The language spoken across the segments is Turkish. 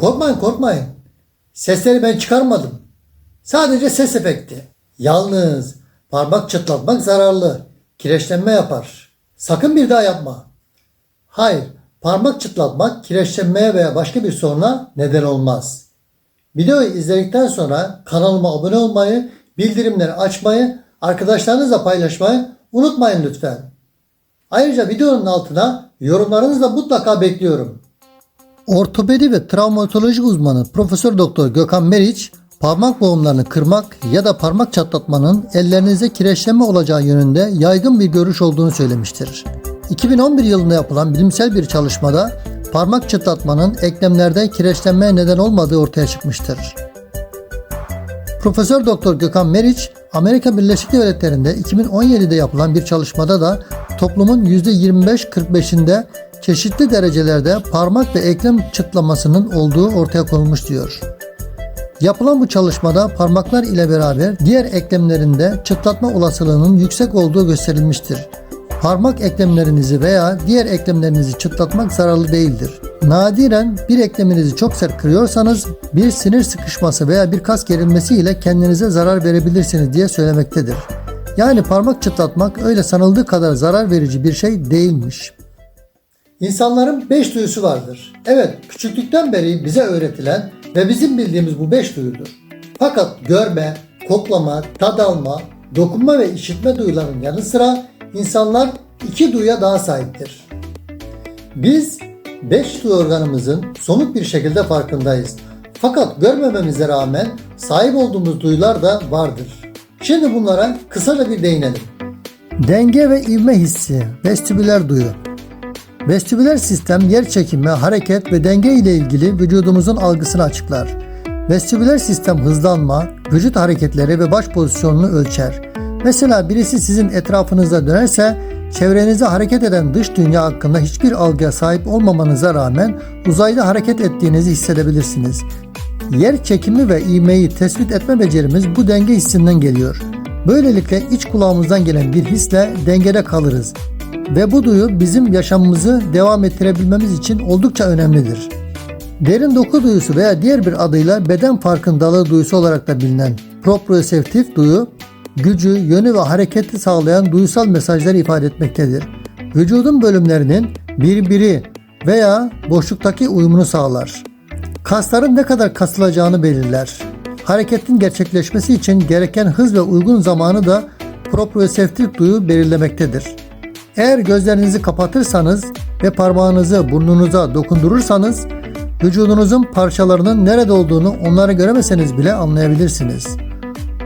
Korkmayın korkmayın. Sesleri ben çıkarmadım. Sadece ses efekti. Yalnız parmak çıtlatmak zararlı. Kireçlenme yapar. Sakın bir daha yapma. Hayır, parmak çıtlatmak kireçlenmeye veya başka bir soruna neden olmaz. Videoyu izledikten sonra kanalıma abone olmayı, bildirimleri açmayı, arkadaşlarınızla paylaşmayı unutmayın lütfen. Ayrıca videonun altına yorumlarınızı da mutlaka bekliyorum. Ortopedi ve travmatoloji uzmanı Profesör Doktor Gökhan Meriç, parmak boğumlarını kırmak ya da parmak çatlatmanın ellerinize kireçlenme olacağı yönünde yaygın bir görüş olduğunu söylemiştir. 2011 yılında yapılan bilimsel bir çalışmada parmak çıtlatmanın eklemlerde kireçlenmeye neden olmadığı ortaya çıkmıştır. Profesör Doktor Gökhan Meriç, Amerika Birleşik Devletleri'nde 2017'de yapılan bir çalışmada da toplumun %25-45'inde çeşitli derecelerde parmak ve eklem çıtlamasının olduğu ortaya konulmuş diyor. Yapılan bu çalışmada parmaklar ile beraber diğer eklemlerinde çıtlatma olasılığının yüksek olduğu gösterilmiştir. Parmak eklemlerinizi veya diğer eklemlerinizi çıtlatmak zararlı değildir. Nadiren bir ekleminizi çok sert kırıyorsanız bir sinir sıkışması veya bir kas gerilmesi ile kendinize zarar verebilirsiniz diye söylemektedir. Yani parmak çıtlatmak öyle sanıldığı kadar zarar verici bir şey değilmiş. İnsanların beş duyusu vardır. Evet, küçüklükten beri bize öğretilen ve bizim bildiğimiz bu beş duyudur. Fakat görme, koklama, tad alma, dokunma ve işitme duyularının yanı sıra insanlar iki duyuya daha sahiptir. Biz beş duyu organımızın somut bir şekilde farkındayız. Fakat görmememize rağmen sahip olduğumuz duyular da vardır. Şimdi bunlara kısaca bir değinelim. Denge ve ivme hissi, vestibüler duyu. Vestibüler sistem yer çekimi, hareket ve denge ile ilgili vücudumuzun algısını açıklar. Vestibüler sistem hızlanma, vücut hareketleri ve baş pozisyonunu ölçer. Mesela birisi sizin etrafınızda dönerse çevrenizde hareket eden dış dünya hakkında hiçbir algıya sahip olmamanıza rağmen uzayda hareket ettiğinizi hissedebilirsiniz. Yer çekimi ve ivmeyi tespit etme becerimiz bu denge hissinden geliyor. Böylelikle iç kulağımızdan gelen bir hisle dengede kalırız ve bu duyu bizim yaşamımızı devam ettirebilmemiz için oldukça önemlidir. Derin doku duyusu veya diğer bir adıyla beden farkındalığı duyusu olarak da bilinen proprioceptif duyu, gücü, yönü ve hareketi sağlayan duysal mesajları ifade etmektedir. Vücudun bölümlerinin birbiri veya boşluktaki uyumunu sağlar. Kasların ne kadar kasılacağını belirler. Hareketin gerçekleşmesi için gereken hız ve uygun zamanı da proprioceptif duyu belirlemektedir. Eğer gözlerinizi kapatırsanız ve parmağınızı burnunuza dokundurursanız vücudunuzun parçalarının nerede olduğunu onları göremeseniz bile anlayabilirsiniz.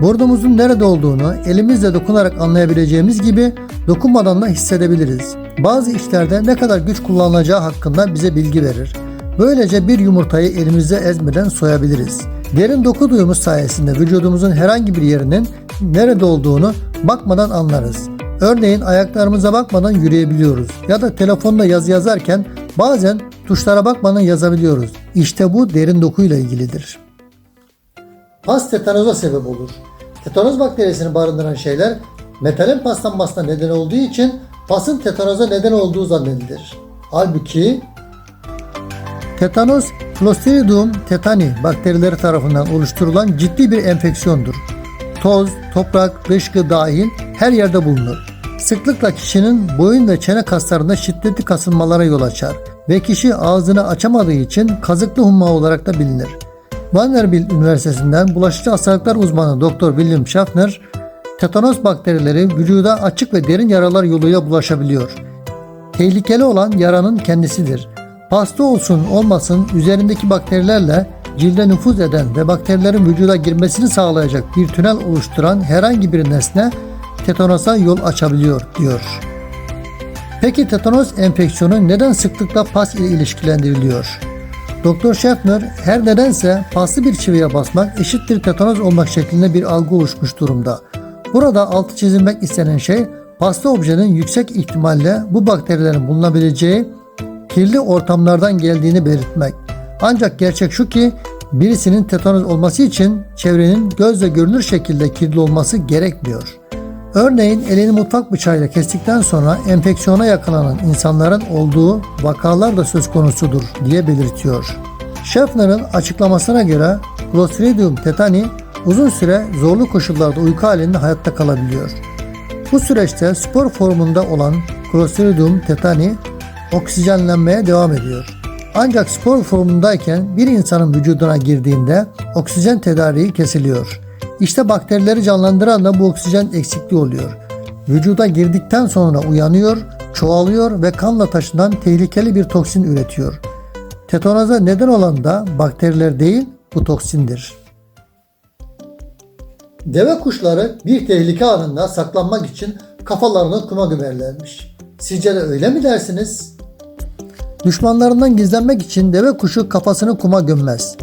Burnumuzun nerede olduğunu elimizle dokunarak anlayabileceğimiz gibi dokunmadan da hissedebiliriz. Bazı işlerde ne kadar güç kullanılacağı hakkında bize bilgi verir. Böylece bir yumurtayı elimizde ezmeden soyabiliriz. Derin doku duyumuz sayesinde vücudumuzun herhangi bir yerinin nerede olduğunu bakmadan anlarız. Örneğin ayaklarımıza bakmadan yürüyebiliyoruz ya da telefonda yazı yazarken bazen tuşlara bakmadan yazabiliyoruz. İşte bu derin dokuyla ilgilidir. Pas tetanoza sebep olur. Tetanoz bakterisini barındıran şeyler metalin paslanmasına neden olduğu için pasın tetanoza neden olduğu zannedilir. Halbuki tetanoz Clostridium tetani bakterileri tarafından oluşturulan ciddi bir enfeksiyondur. Toz, toprak, dışkı dahil her yerde bulunur. Sıklıkla kişinin boyun ve çene kaslarında şiddetli kasılmalara yol açar ve kişi ağzını açamadığı için kazıklı humma olarak da bilinir. Vanderbilt Üniversitesi'nden bulaşıcı hastalıklar uzmanı Dr. William Schaffner, tetanos bakterileri vücuda açık ve derin yaralar yoluyla bulaşabiliyor. Tehlikeli olan yaranın kendisidir. Pasta olsun olmasın üzerindeki bakterilerle cilde nüfuz eden ve bakterilerin vücuda girmesini sağlayacak bir tünel oluşturan herhangi bir nesne tetanosa yol açabiliyor diyor. Peki tetanos enfeksiyonu neden sıklıkla pas ile ilişkilendiriliyor? Doktor Schaffner her nedense paslı bir çiviye basmak eşittir tetanos olmak şeklinde bir algı oluşmuş durumda. Burada altı çizilmek istenen şey paslı objenin yüksek ihtimalle bu bakterilerin bulunabileceği kirli ortamlardan geldiğini belirtmek. Ancak gerçek şu ki birisinin tetanos olması için çevrenin gözle görünür şekilde kirli olması gerekmiyor. Örneğin elini mutfak bıçağıyla kestikten sonra enfeksiyona yakalanan insanların olduğu vakalar da söz konusudur diye belirtiyor. Schäffner'ın açıklamasına göre Clostridium tetani uzun süre zorlu koşullarda uyku halinde hayatta kalabiliyor. Bu süreçte spor formunda olan Clostridium tetani oksijenlenmeye devam ediyor. Ancak spor formundayken bir insanın vücuduna girdiğinde oksijen tedariği kesiliyor. İşte bakterileri canlandıran da bu oksijen eksikliği oluyor. Vücuda girdikten sonra uyanıyor, çoğalıyor ve kanla taşınan tehlikeli bir toksin üretiyor. Tetonaza neden olan da bakteriler değil, bu toksindir. Deve kuşları bir tehlike anında saklanmak için kafalarını kuma gömerlermiş. Sizce de öyle mi dersiniz? Düşmanlarından gizlenmek için deve kuşu kafasını kuma gömmez.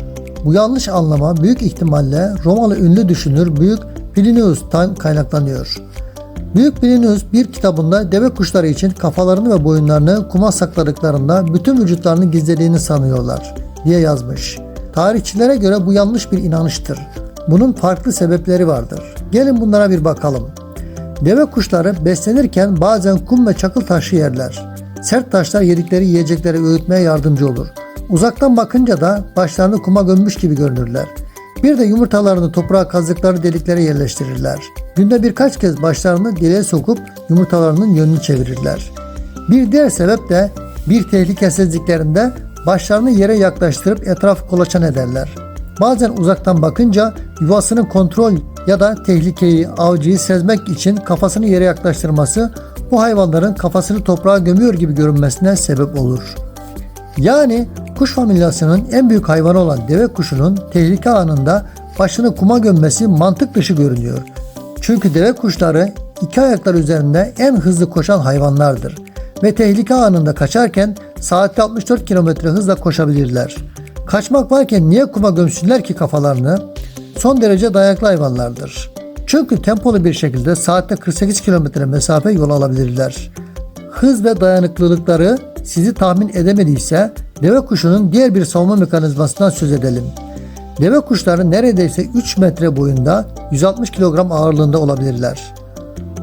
Bu yanlış anlama büyük ihtimalle Romalı ünlü düşünür Büyük Plinius'tan kaynaklanıyor. Büyük Plinius bir kitabında deve kuşları için kafalarını ve boyunlarını kuma sakladıklarında bütün vücutlarını gizlediğini sanıyorlar diye yazmış. Tarihçilere göre bu yanlış bir inanıştır. Bunun farklı sebepleri vardır. Gelin bunlara bir bakalım. Deve kuşları beslenirken bazen kum ve çakıl taşı yerler. Sert taşlar yedikleri yiyecekleri öğütmeye yardımcı olur. Uzaktan bakınca da başlarını kuma gömmüş gibi görünürler. Bir de yumurtalarını toprağa kazdıkları deliklere yerleştirirler. Günde birkaç kez başlarını deliğe sokup yumurtalarının yönünü çevirirler. Bir diğer sebep de bir tehlike sezdiklerinde başlarını yere yaklaştırıp etrafı kolaçan ederler. Bazen uzaktan bakınca yuvasının kontrol ya da tehlikeyi, avcıyı sezmek için kafasını yere yaklaştırması bu hayvanların kafasını toprağa gömüyor gibi görünmesine sebep olur. Yani kuş familyasının en büyük hayvanı olan deve kuşunun tehlike anında başını kuma gömmesi mantık dışı görünüyor. Çünkü deve kuşları iki ayaklar üzerinde en hızlı koşan hayvanlardır ve tehlike anında kaçarken saatte 64 km hızla koşabilirler. Kaçmak varken niye kuma gömsünler ki kafalarını? Son derece dayanıklı hayvanlardır. Çünkü tempolu bir şekilde saatte 48 km mesafe yol alabilirler. Hız ve dayanıklılıkları sizi tahmin edemediyse deve kuşunun diğer bir savunma mekanizmasından söz edelim. Deve kuşları neredeyse 3 metre boyunda 160 kilogram ağırlığında olabilirler.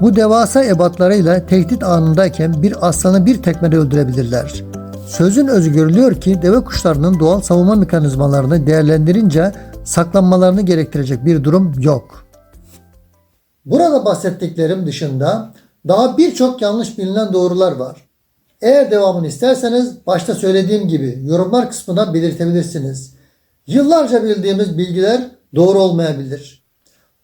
Bu devasa ebatlarıyla tehdit anındayken bir aslanı bir tekmede öldürebilirler. Sözün özü görülüyor ki deve kuşlarının doğal savunma mekanizmalarını değerlendirince saklanmalarını gerektirecek bir durum yok. Burada bahsettiklerim dışında daha birçok yanlış bilinen doğrular var. Eğer devamını isterseniz başta söylediğim gibi yorumlar kısmına belirtebilirsiniz. Yıllarca bildiğimiz bilgiler doğru olmayabilir.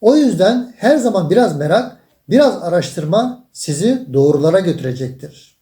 O yüzden her zaman biraz merak, biraz araştırma sizi doğrulara götürecektir.